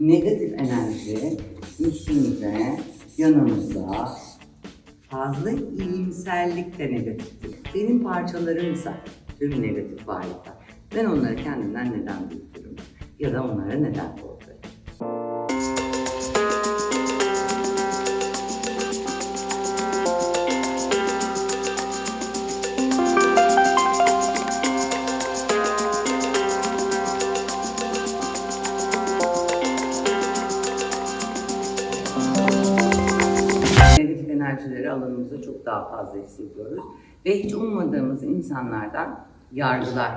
negatif enerji üstümüze, yanımızda fazla iyimserlik de negatiftir. Benim parçalarımsa tüm negatif varlıklar. Ben onları kendimden neden büyütürüm? Ya da onlara neden fazla hissediyoruz. Ve hiç ummadığımız insanlardan yargılar,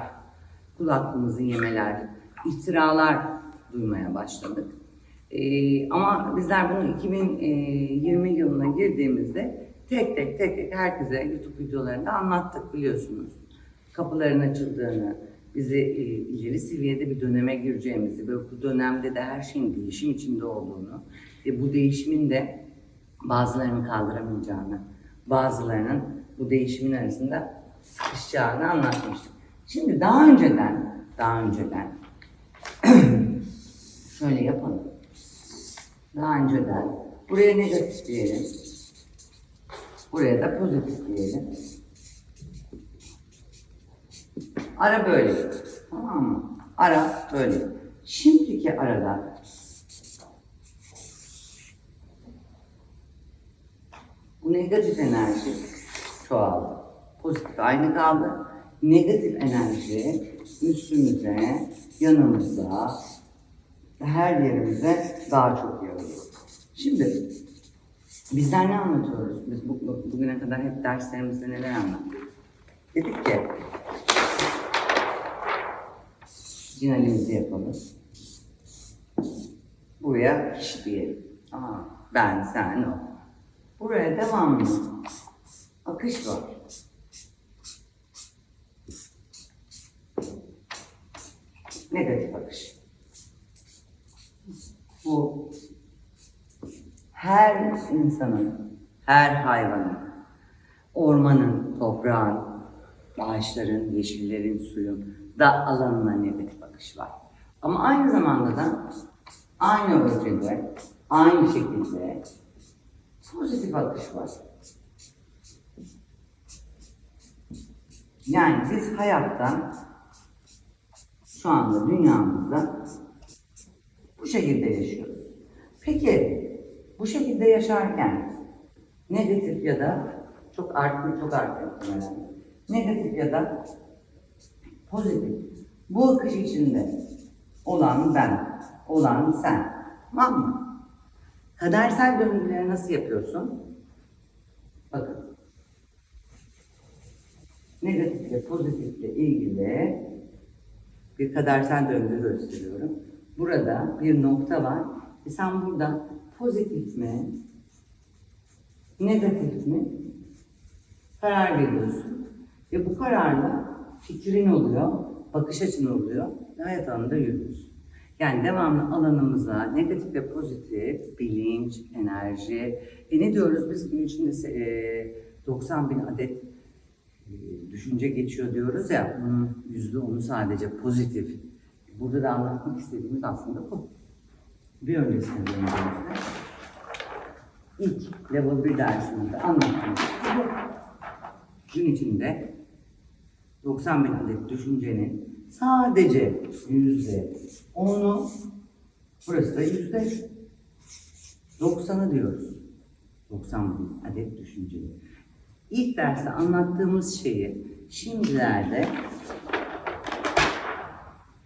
kulaklığımızı yemeler, iftiralar duymaya başladık. Ee, ama bizler bunu 2020 yılına girdiğimizde tek tek tek tek herkese YouTube videolarında anlattık biliyorsunuz. Kapıların açıldığını, bizi e, ileri seviyede bir döneme gireceğimizi ve bu dönemde de her şeyin değişim içinde olduğunu ve bu değişimin de bazılarının kaldıramayacağını, bazılarının bu değişimin arasında sıkışacağını anlatmıştım. Şimdi daha önceden, daha önceden şöyle yapalım. Daha önceden buraya negatif diyelim. Buraya da pozitif diyelim. Ara böyle. Tamam mı? Ara böyle. Şimdiki arada Bu negatif enerji çoğaldı. Pozitif aynı kaldı. Negatif enerji üstümüze, yanımıza, her yerimize daha çok yayılıyor. Şimdi bizler ne anlatıyoruz? Biz bu, bu- bugüne kadar hep derslerimizde neler anlattık? Dedik ki cinalimizi yapalım. Buraya kişi diyelim. Aa, ben, sen, o. Buraya devamlı akış var. Negatif akış. Bu her insanın, her hayvanın, ormanın, toprağın, ağaçların, yeşillerin, suyun da alanına negatif akış var. Ama aynı zamanda da aynı ölçüde, aynı şekilde pozitif akış var. Yani biz hayatta şu anda dünyamızda bu şekilde yaşıyoruz. Peki bu şekilde yaşarken negatif ya da çok arttı çok arttı muhtemelen. Negatif ya da pozitif bu akış içinde olan ben, olan sen. Tamam mı? Kadersel döngüleri nasıl yapıyorsun? Bakın. Negatifle pozitifle ilgili bir kadersel döngü gösteriyorum. Burada bir nokta var. E sen burada pozitif mi, negatif mi karar veriyorsun. Ve bu kararla fikrin oluyor, bakış açın oluyor ve hayat alanında yürüyorsun. Yani devamlı alanımıza negatif ve pozitif bilinç, enerji. E ne diyoruz biz gün içinde e, 90 bin adet e, düşünce geçiyor diyoruz ya, bunun yüzde onu sadece pozitif. Burada da anlatmak istediğimiz aslında bu. Bir öncesine döndüğümüzde ilk level 1 dersimizde anlattığımız. Gün içinde 90 bin adet düşüncenin sadece yüzde onu, burası da yüzde 90'ı diyoruz. 90 bin adet düşünceyi. İlk derste anlattığımız şeyi şimdilerde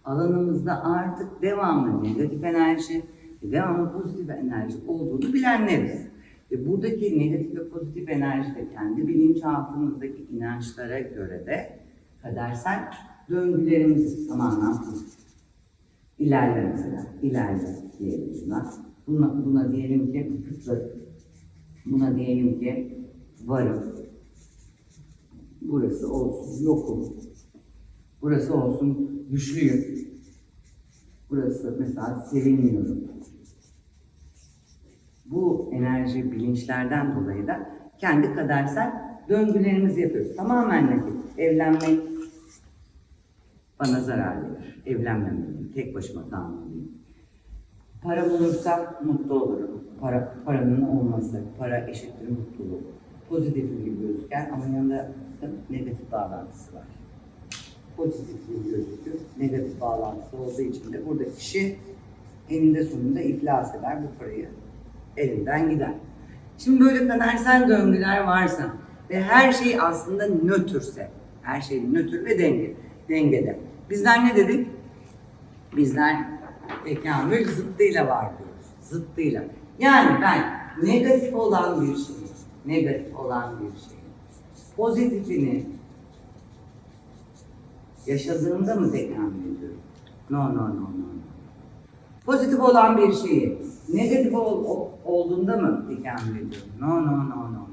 alanımızda artık devamlı negatif enerji, devamlı pozitif enerji olduğunu bilenleriz. Ve buradaki negatif ve pozitif enerji de kendi bilinçaltımızdaki inançlara göre de kadersel döngülerimizi tamamen ilerle mesela, ilerle diyelim buna. Buna, buna diyelim ki kıtlık, buna diyelim ki varım, burası olsun yokum, burası olsun güçlüyüm, burası mesela sevinmiyorum. Bu enerji bilinçlerden dolayı da kendi kadersel döngülerimizi yapıyoruz. Tamamen negatif. Evlenmek bana zarar verir. Evlenmemeliyim. Tek başıma kalmalıyım. Param olursa mutlu olurum. Para, paranın olması, para eşittir mutluluk. Pozitif gibi gözüken ama yanında da negatif bağlantısı var. Pozitif gibi gözüküyor, negatif bağlantısı olduğu için de burada kişi eninde sonunda iflas eder bu parayı elinden gider. Şimdi böyle kadersel döngüler varsa ve her şey aslında nötrse, her şey nötr ve denge, dengede. Bizler ne dedik? Bizler tekamül zıttıyla var diyoruz. Zıttıyla. Yani ben negatif olan bir şeyi, negatif olan bir şeyi, pozitifini yaşadığımda mı tekamül ediyorum? No, no, no, no. no. Pozitif olan bir şeyi negatif ol, olduğunda mı tekamül ediyorum? No, no, no, no. no.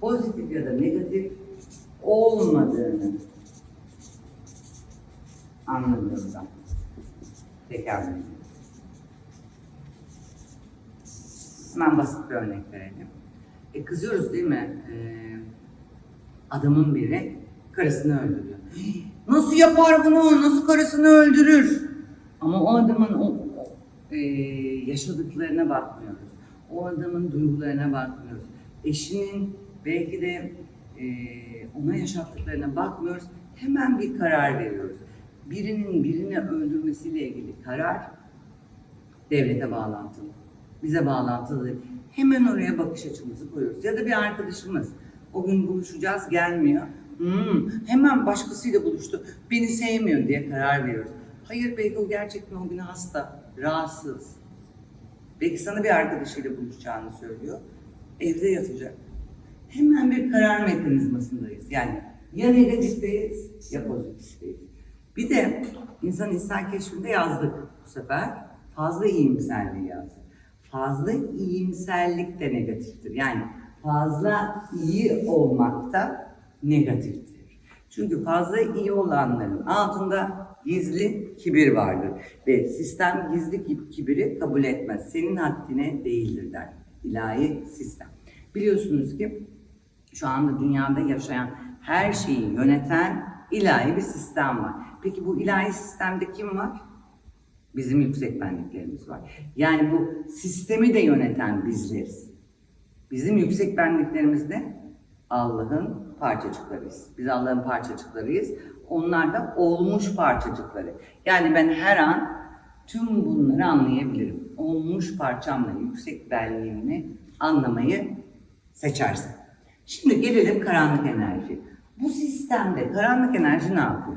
Pozitif ya da negatif olmadığını anladığımda tekamül ediyorum. Hemen basit bir örnek verelim. E kızıyoruz değil mi? Ee, adamın biri karısını öldürüyor. Nasıl yapar bunu? Nasıl karısını öldürür? Ama o adamın o, e, yaşadıklarına bakmıyoruz. O adamın duygularına bakmıyoruz. Eşinin belki de e, ona yaşattıklarına bakmıyoruz. Hemen bir karar veriyoruz. Birinin birini öldürmesiyle ilgili karar devlete bağlantılı. Bize bağlantılı değil. Hemen oraya bakış açımızı koyuyoruz. Ya da bir arkadaşımız o gün buluşacağız gelmiyor. Hmm, hemen başkasıyla buluştu. Beni sevmiyor diye karar veriyoruz. Hayır belki o gerçekten o gün hasta, rahatsız. Belki sana bir arkadaşıyla buluşacağını söylüyor. Evde yatacak. Hemen bir karar mekanizmasındayız. Yani ya negatifteyiz ya pozitifteyiz. Bir de insan insan keşfinde yazdık bu sefer. Fazla iyimserliği yazdık. Fazla iyimserlik de negatiftir. Yani fazla iyi olmak da negatiftir. Çünkü fazla iyi olanların altında gizli kibir vardır. Ve sistem gizli ki- kibiri kabul etmez. Senin haddine değildir der. İlahi sistem. Biliyorsunuz ki şu anda dünyada yaşayan her şeyi yöneten ilahi bir sistem var. Peki bu ilahi sistemde kim var? Bizim yüksek benliklerimiz var. Yani bu sistemi de yöneten bizleriz. Bizim yüksek benliklerimiz de Allah'ın parçacıklarıyız. Biz Allah'ın parçacıklarıyız. Onlar da olmuş parçacıkları. Yani ben her an tüm bunları anlayabilirim. Olmuş parçamla yüksek benliğimi anlamayı seçersem. Şimdi gelelim karanlık enerji. Bu sistemde karanlık enerji ne yapıyor?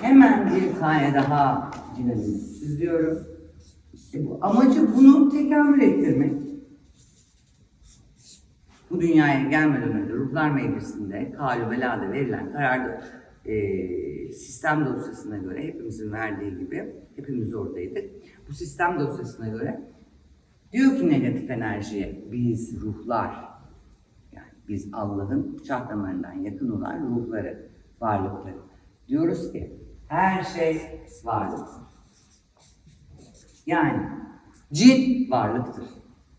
Hemen bir tane daha dinamik çiziyorum. E bu, amacı bunu tekamül ettirmek. Bu dünyaya gelmeden önce Ruhlar Meclisi'nde Kalu Vela'da verilen kararda e, sistem dosyasına göre hepimizin verdiği gibi hepimiz oradaydık. Bu sistem dosyasına göre diyor ki negatif enerjiye biz ruhlar yani biz Allah'ın şah damarından yakın olan ruhları, varlıkları. Diyoruz ki her şey varlıktır. Yani cin varlıktır.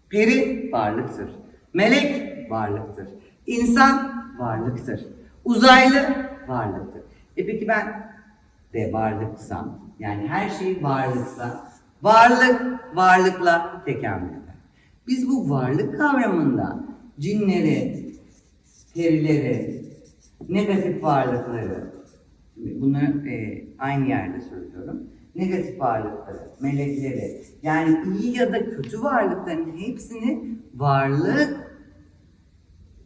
Peri varlıktır. Melek varlıktır. İnsan varlıktır. Uzaylı varlıktır. E peki ben de varlıksam, yani her şey varlıksa, varlık varlıkla tekamül eder. Biz bu varlık kavramında cinleri, perileri, negatif varlıkları, Bunları e, aynı yerde söylüyorum. Negatif varlıkları, melekleri, yani iyi ya da kötü varlıkların hepsini varlık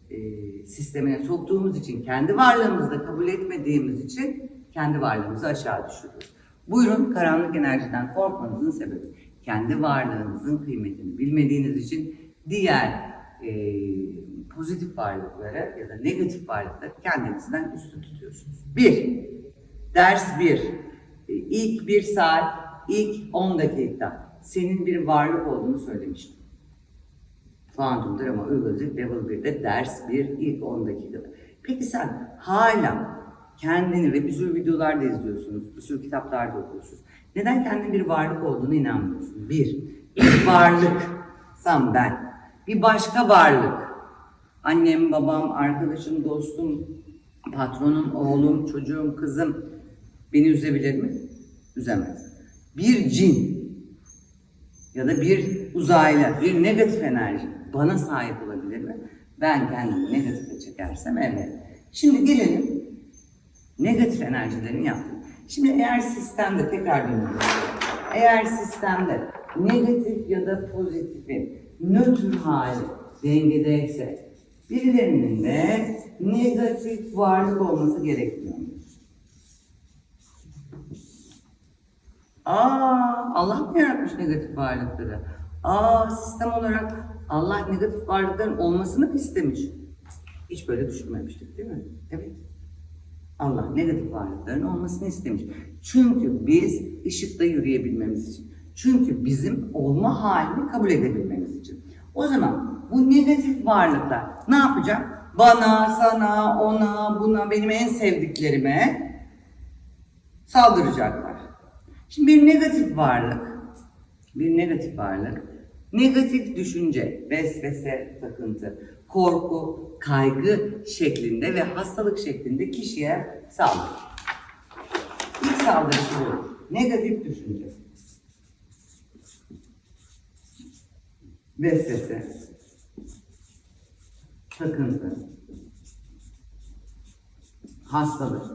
e, sistemine soktuğumuz için, kendi varlığımızda kabul etmediğimiz için kendi varlığımızı aşağı düşürüyoruz. Buyurun karanlık enerjiden korkmanızın sebebi. Kendi varlığınızın kıymetini bilmediğiniz için diğer e, pozitif varlıkları ya da negatif varlıkları kendinizden üstün tutuyorsunuz. Bir, ders bir. E, ilk bir saat, ilk 10 dakika senin bir varlık olduğunu söylemiştim. Kuantum drama uygulayacak level 1'de ders 1 ilk 10 dakikada. Peki sen hala kendini ve bir sürü videolar da izliyorsunuz, bir sürü kitaplar da okuyorsunuz. Neden kendin bir varlık olduğunu inanmıyorsun? Bir, bir varlıksam ben. Bir başka varlık. Annem, babam, arkadaşım, dostum, patronum, oğlum, çocuğum, kızım beni üzebilir mi? Üzemez. bir cin ya da bir uzaylı, bir negatif enerji bana sahip olabilir mi? Ben kendimi negatife çekersem evet. Şimdi gelelim negatif enerjilerin yaptığı. Şimdi eğer sistemde tekrar dönüyoruz. Eğer sistemde negatif ya da pozitifin nötr hali dengedeyse birilerinin de negatif varlık olması gerekmiyor mu? Aa, Allah mı yaratmış negatif varlıkları? Aa, sistem olarak Allah negatif varlıkların olmasını mı istemiş? Hiç böyle düşünmemiştik değil mi? Evet. Allah negatif varlıkların olmasını istemiş. Çünkü biz ışıkta yürüyebilmemiz için. Çünkü bizim olma halini kabul edebilmemiz için. O zaman bu negatif varlıklar ne yapacak? Bana, sana, ona, buna, benim en sevdiklerime saldıracaklar. Şimdi bir negatif varlık, bir negatif varlık, negatif düşünce, vesvese, takıntı, korku, kaygı şeklinde ve hastalık şeklinde kişiye saldırır. İlk saldırısı bu. Negatif düşünce. Vesvese, takıntı, hastalık,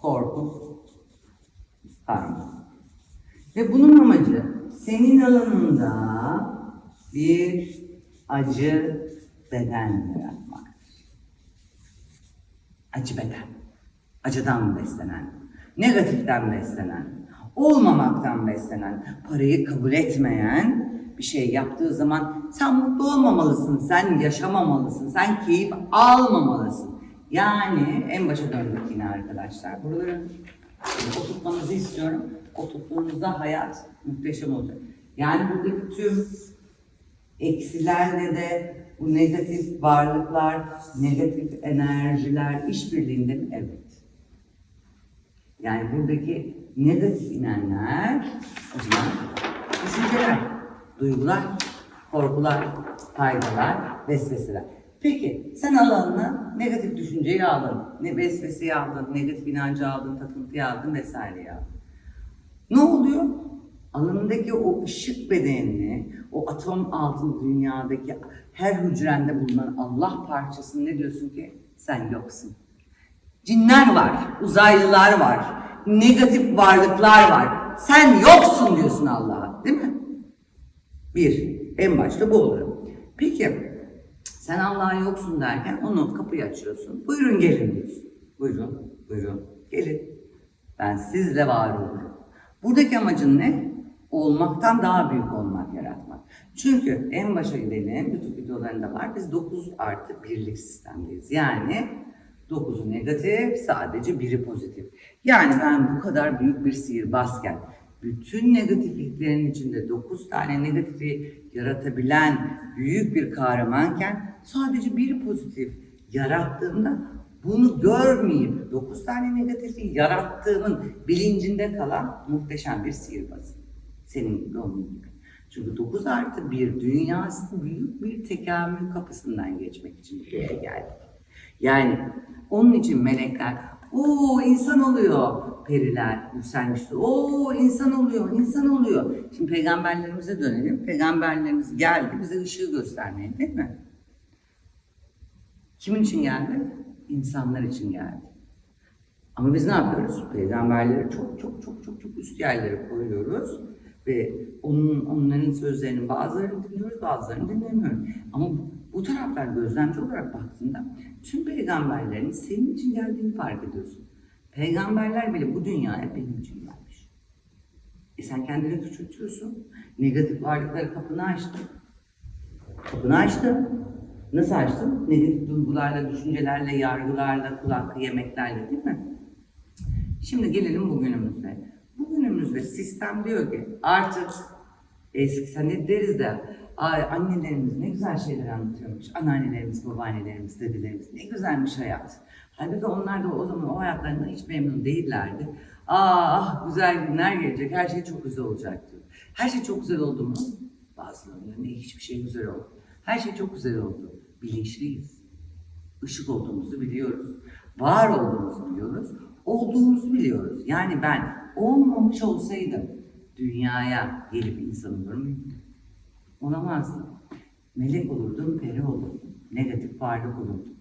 korku, karma. Ve bunun amacı senin alanında bir acı beden yaratmaktır. Acı beden. Acıdan beslenen, negatiften beslenen, olmamaktan beslenen, parayı kabul etmeyen bir şey yaptığı zaman sen mutlu olmamalısın, sen yaşamamalısın, sen keyif almamalısın. Yani en başa döndük yine arkadaşlar. Buraları oturtmanızı istiyorum. Oturttuğunuzda hayat muhteşem olacak. Yani buradaki tüm eksilerle de bu negatif varlıklar, negatif enerjiler işbirliğinde mi? Evet. Yani buradaki negatif inenler o zaman düşünceler, duygular, korkular, faydalar, vesveseler. Peki sen alanına negatif düşünceyi aldın, ne vesveseyi aldın, negatif inancı aldın, takıntıyı aldın vesaireyi aldın. Ne oluyor? Alanındaki o ışık bedenini, o atom altın dünyadaki her hücrende bulunan Allah parçasını ne diyorsun ki? Sen yoksun. Cinler var, uzaylılar var, negatif varlıklar var. Sen yoksun diyorsun Allah'a, değil mi? Bir, en başta bu oluyor. Peki, sen Allah'a yoksun derken onu kapıyı açıyorsun. Buyurun gelin diyorsun. Buyurun, buyurun, gelin. Ben sizle var olurum. Buradaki amacın ne? Olmaktan daha büyük olmak, yaratmak. Çünkü en başa gidelim, YouTube videolarında var. Biz 9 artı birlik sistemdeyiz. Yani 9'u negatif, sadece 1'i pozitif. Yani ben bu kadar büyük bir sihirbazken, bütün negatifliklerin içinde 9 tane negatifi yaratabilen büyük bir kahramanken sadece bir pozitif yarattığımda bunu görmeyip 9 tane negatifi yarattığımın bilincinde kalan muhteşem bir sihirbazım. Senin gibi gibi. Çünkü 9 artı bir dünyası büyük bir tekamül kapısından geçmek için buraya geldik. Yani onun için melekler, o insan oluyor periler yükselmişti. O insan oluyor, insan oluyor. Şimdi peygamberlerimize dönelim. Peygamberlerimiz geldi bize ışığı göstermeye değil mi? Kimin için geldi? İnsanlar için geldi. Ama biz ne yapıyoruz? Peygamberleri çok çok çok çok çok üst yerlere koyuyoruz ve onun onların sözlerinin bazılarını dinliyoruz, bazılarını dinlemiyoruz. Ama bu, taraftan gözlemci olarak baktığında tüm peygamberlerin senin için geldiğini fark ediyorsun. Peygamberler bile bu dünyaya benim için gelmiş. E sen kendini küçültüyorsun. Negatif varlıkları kapını açtın. Kapını açtın. Nasıl açtın? Negatif duygularla, düşüncelerle, yargılarla, kulak yemeklerle değil mi? Şimdi gelelim bugünümüze. Bugünümüzde sistem diyor ki artık eski ne deriz de ay annelerimiz ne güzel şeyler anlatıyormuş. Anneannelerimiz, babaannelerimiz, dedelerimiz ne güzelmiş hayat. Halbuki onlar da o zaman o hayatlarından hiç memnun değillerdi. Ah güzel günler gelecek, her şey çok güzel olacak diyor. Her şey çok güzel oldu mu? Bazılarında ne hiçbir şey güzel oldu. Her şey çok güzel oldu. Bilinçliyiz. Işık olduğumuzu biliyoruz. Var olduğumuzu biliyoruz. Olduğumuzu biliyoruz. Yani ben olmamış olsaydım dünyaya gelip insan olur muydum? Olamazdım. Melek olurdum, peri olurdum. Negatif varlık olurdum.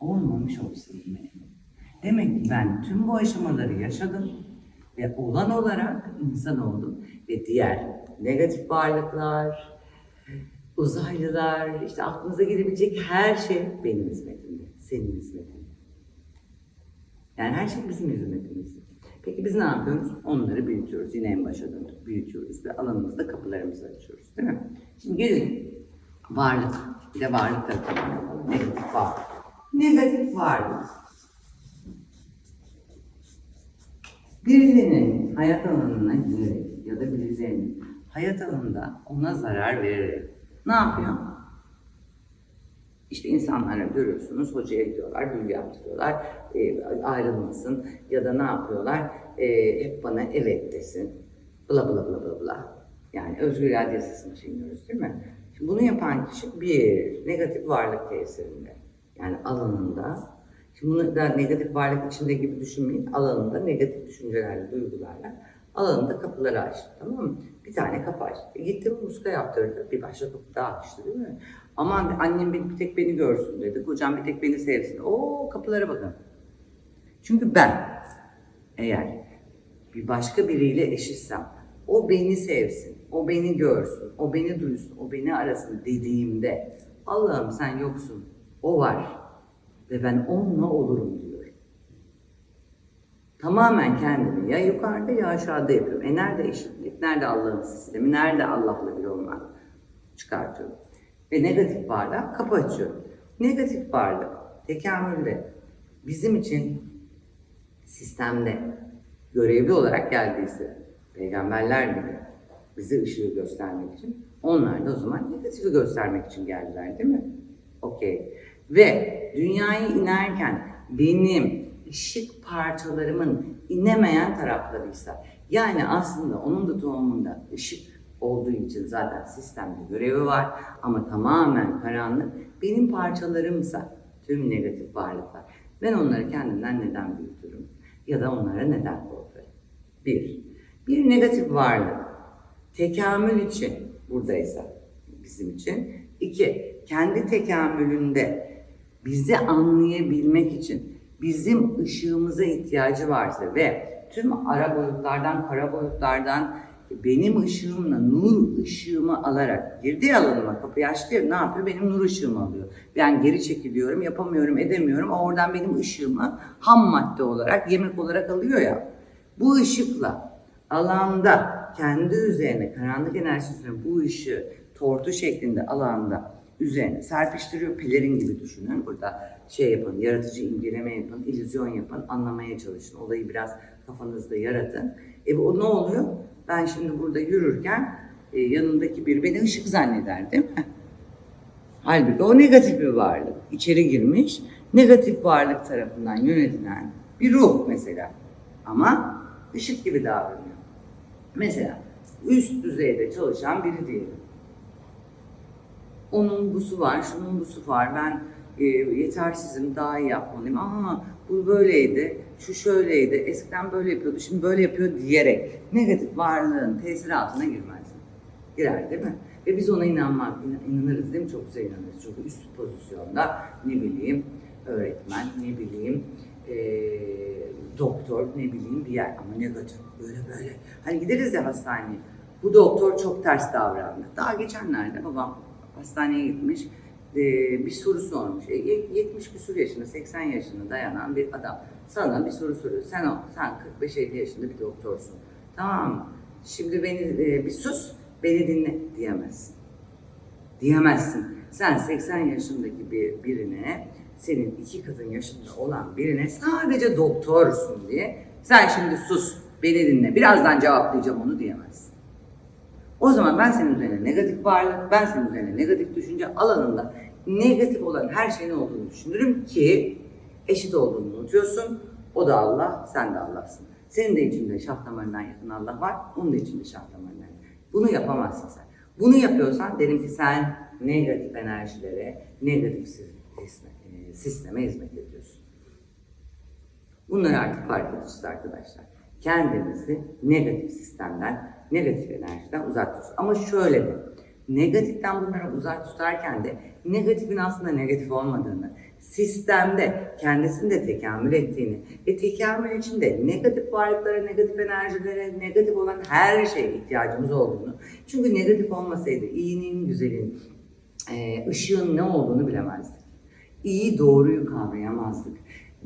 Olmamış olsaydım benim. Demek ki ben tüm bu aşamaları yaşadım ve olan olarak insan oldum ve diğer negatif varlıklar, uzaylılar, işte aklınıza gelebilecek her şey benim hizmetimde, senin hizmetinde. Yani her şey bizim hizmetimizde. Peki biz ne yapıyoruz? Onları büyütüyoruz. Yine en başa döndük. Büyütüyoruz ve alanımızda kapılarımızı açıyoruz. Değil mi? Şimdi gelin varlık. Bir de varlık tarafına. Negatif varlık. Negatif varlık. Birilerinin hayat alanına girerek ya da birilerinin hayat alanında ona zarar vererek ne yapıyor? İşte insanlara görüyorsunuz, hocaya gidiyorlar, büyü yaptırıyorlar, e, ayrılmasın ya da ne yapıyorlar? E, hep bana evet desin, bla bla bla bla bla. Yani özgür irade yasasını çiğniyoruz değil mi? Şimdi bunu yapan kişi bir, negatif varlık tesirinde. Yani alanında, şimdi bunu da negatif varlık içinde gibi düşünmeyin, alanında negatif düşüncelerle, duygularla alanında kapıları açtı tamam mı? Bir tane kapı açtı. E, gittim muska yaptırdı, bir başka kapı daha açtı değil mi? Aman annem bir, tek beni görsün dedi, kocam bir tek beni sevsin. Oo kapılara bakın. Çünkü ben eğer bir başka biriyle eşitsem, o beni sevsin, o beni görsün, o beni duysun, o beni arasın dediğimde Allah'ım sen yoksun, o var ve ben onunla olurum diyorum. Tamamen kendimi ya yukarıda ya aşağıda yapıyorum. E nerede eşitlik, nerede Allah'ın sistemi, nerede Allah'la bir olmak çıkartıyorum. Ve negatif varlığa kapı açıyorum. Negatif varlık tekamülde bizim için sistemde görevli olarak geldiyse peygamberler gibi bize ışığı göstermek için onlar da o zaman negatifi göstermek için geldiler değil mi? Okey. Ve dünyaya inerken benim ışık parçalarımın inemeyen taraflarıysa yani aslında onun da tohumunda ışık olduğu için zaten sistemde görevi var ama tamamen karanlık benim parçalarımsa tüm negatif varlıklar ben onları kendimden neden büyütürüm ya da onlara neden korkarım? Bir, bir negatif varlık tekamül için buradaysa bizim için. İki, kendi tekamülünde bizi anlayabilmek için bizim ışığımıza ihtiyacı varsa ve tüm ara boyutlardan, kara boyutlardan benim ışığımla, nur ışığımı alarak girdiği alanıma kapıyı açtı ne yapıyor? Benim nur ışığımı alıyor. Ben geri çekiliyorum, yapamıyorum, edemiyorum. O oradan benim ışığımı ham madde olarak, yemek olarak alıyor ya. Bu ışıkla alanda kendi üzerine, karanlık enerjisi üzerine bu ışığı tortu şeklinde alanda üzerine serpiştiriyor. Pelerin gibi düşünün. Burada şey yapın, yaratıcı imgeleme yapın, illüzyon yapın, anlamaya çalışın. Olayı biraz kafanızda yaratın. E bu ne oluyor? Ben şimdi burada yürürken e, yanındaki biri beni ışık zanneder değil mi? Halbuki o negatif bir varlık. İçeri girmiş, negatif varlık tarafından yönetilen bir ruh mesela. Ama ışık gibi davranıyor. Mesela üst düzeyde çalışan biri diyelim. Onun busu var, şunun busu var. Ben e, yetersizim, daha iyi yapmalıyım. Ama bu böyleydi, şu şöyleydi, eskiden böyle yapıyordu, şimdi böyle yapıyor diyerek negatif varlığın tesiri altına girmez. Girer değil mi? Ve biz ona inanmak, inan- inanırız değil mi? Çok güzel inanırız. Çok üst pozisyonda ne bileyim öğretmen, ne bileyim e, doktor, ne bileyim bir yer ama negatif böyle böyle. Hani gideriz ya hastaneye. Bu doktor çok ters davrandı. Daha geçenlerde babam hastaneye gitmiş. E, bir soru sormuş. E, ye- 70 küsur yaşında, 80 yaşında dayanan bir adam sana bir soru soruyor. Sen o, sen 45-50 yaşında bir doktorsun. Tamam mı? Şimdi beni e, bir sus, beni dinle diyemezsin. Diyemezsin. Sen 80 yaşındaki bir birine, senin iki katın yaşında olan birine sadece doktorsun diye sen şimdi sus, beni dinle, birazdan cevaplayacağım onu diyemezsin. O zaman ben senin üzerine negatif varlık, ben senin üzerine negatif düşünce alanında negatif olan her şeyin olduğunu düşünürüm ki eşit olduğunu unutuyorsun. O da Allah, sen de Allah'sın. Senin de içinde şah damarından yakın Allah var, onun da içinde şah damarından yakın. Bunu yapamazsın sen. Bunu yapıyorsan derim ki sen negatif enerjilere, negatif e, sisteme hizmet ediyorsun. Bunları artık fark edeceğiz arkadaşlar. kendimizi negatif sistemden, negatif enerjiden uzak tutuyoruz. Ama şöyle de, negatiften bunları uzak tutarken de negatifin aslında negatif olmadığını, sistemde kendisini de tekamül ettiğini ve tekamül için de negatif varlıklara, negatif enerjilere, negatif olan her şeye ihtiyacımız olduğunu. Çünkü negatif olmasaydı iyinin, güzelin, e, ışığın ne olduğunu bilemezdik. İyi doğruyu kavrayamazdık.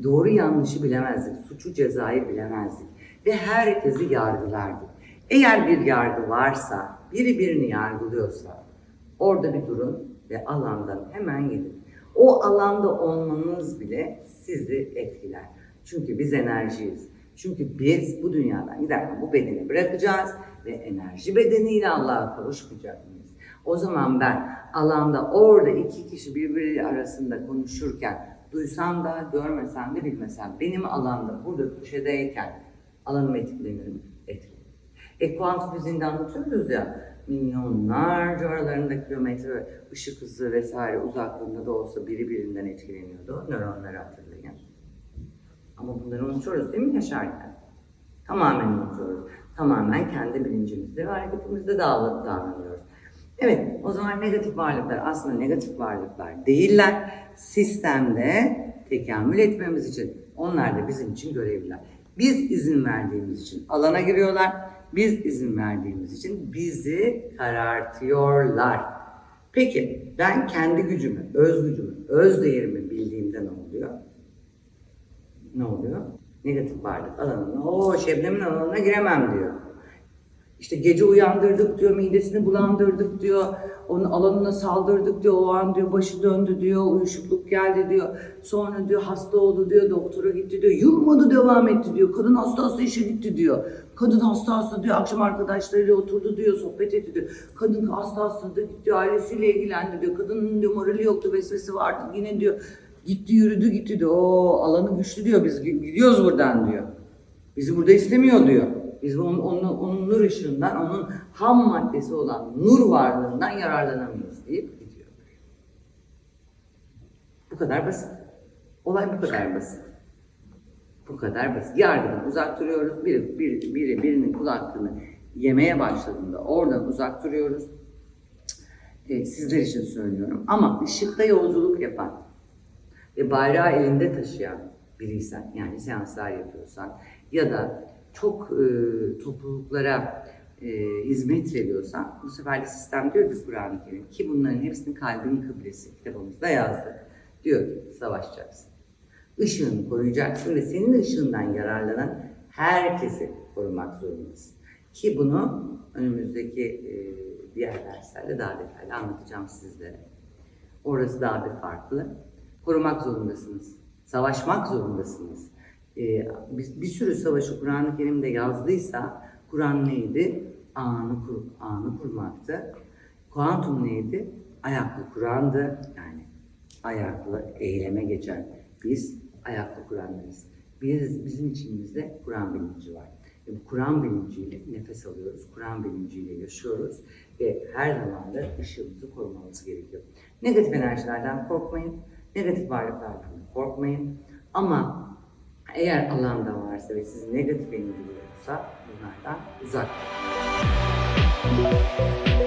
Doğru yanlışı bilemezdik. Suçu cezayı bilemezdik. Ve herkesi yargılardık. Eğer bir yargı varsa, biri birini yargılıyorsa orada bir durun ve alandan hemen gidin. O alanda olmanız bile sizi etkiler. Çünkü biz enerjiyiz. Çünkü biz bu dünyadan giderken bu bedeni bırakacağız ve enerji bedeniyle Allah'a kavuşmayacak? O zaman ben alanda orada iki kişi birbiri arasında konuşurken duysam da görmesem de bilmesem benim alanda burada köşedeyken alanımı etkilenir mi? E kuantum fiziğinde anlatıyoruz ya milyonlarca aralarında kilometre ışık hızı vesaire uzaklığında da olsa biri birinden etkileniyordu. Nöronları hatırlayın. Ama bunları unutuyoruz değil mi yaşarken? Tamamen unutuyoruz. Tamamen kendi bilincimizde ve hareketimizde davran- davranıyoruz. Evet, o zaman negatif varlıklar aslında negatif varlıklar değiller. Sistemde tekamül etmemiz için onlar da bizim için görevliler. Biz izin verdiğimiz için alana giriyorlar. Biz izin verdiğimiz için bizi karartıyorlar. Peki ben kendi gücümü, öz gücümü, öz değerimi bildiğimde ne oluyor? Ne oluyor? Negatif varlık alanına, o Şebnem'in alanına giremem diyor. İşte gece uyandırdık diyor, midesini bulandırdık diyor, onun alanına saldırdık diyor, o an diyor başı döndü diyor, uyuşukluk geldi diyor, sonra diyor hasta oldu diyor, doktora gitti diyor, yılmadı devam etti diyor, kadın hasta hasta işe gitti diyor, kadın hasta hasta diyor, akşam arkadaşlarıyla oturdu diyor, sohbet etti diyor, kadın hasta hasta diyor, ailesiyle ilgilendi diyor, kadının diyor morali yoktu, vesvesi vardı, yine diyor, gitti yürüdü gitti diyor, o alanı güçlü diyor, biz gidiyoruz buradan diyor. Bizi burada istemiyor diyor. Biz onun, onun, onun nur ışığından, onun ham maddesi olan nur varlığından yararlanamayız deyip gidiyor. Bu kadar basit. Olay bu kadar basit. Bu kadar basit. Yargıdan uzak duruyoruz. Biri, biri, biri birinin kulaklığını yemeye başladığında oradan uzak duruyoruz. E, sizler için söylüyorum. Ama ışıkta yolculuk yapan ve bayrağı elinde taşıyan biriysen, yani seanslar yapıyorsan ya da çok e, topluluklara e, hizmet veriyorsan, bu sefer de sistem diyor ki Kur'an-ı Kerim ki bunların hepsini kalbin kıblesi kitabımızda yazdık. Diyor ki savaşacaksın. Işığını koruyacaksın ve senin ışığından yararlanan herkesi korumak zorundasın. Ki bunu önümüzdeki e, diğer derslerde daha detaylı anlatacağım sizlere. Orası daha bir farklı. Korumak zorundasınız. Savaşmak zorundasınız. Ee, bir, bir sürü savaşı Kur'an-ı Kerim'de yazdıysa Kur'an neydi? Anı, kur, anı kurmaktı. Kuantum neydi? Ayaklı Kur'an'dı. Yani ayaklı eyleme geçen biz ayaklı Kur'an'dayız. Biz, bizim içimizde Kur'an bilinci var. Ve bu Kur'an bilinciyle nefes alıyoruz, Kur'an bilinciyle yaşıyoruz ve her zaman da ışığımızı korumamız gerekiyor. Negatif enerjilerden korkmayın, negatif varlıklardan korkmayın ama eğer alanda varsa ve sizi negatif ilgiliyorsa bunlardan uzak kalın.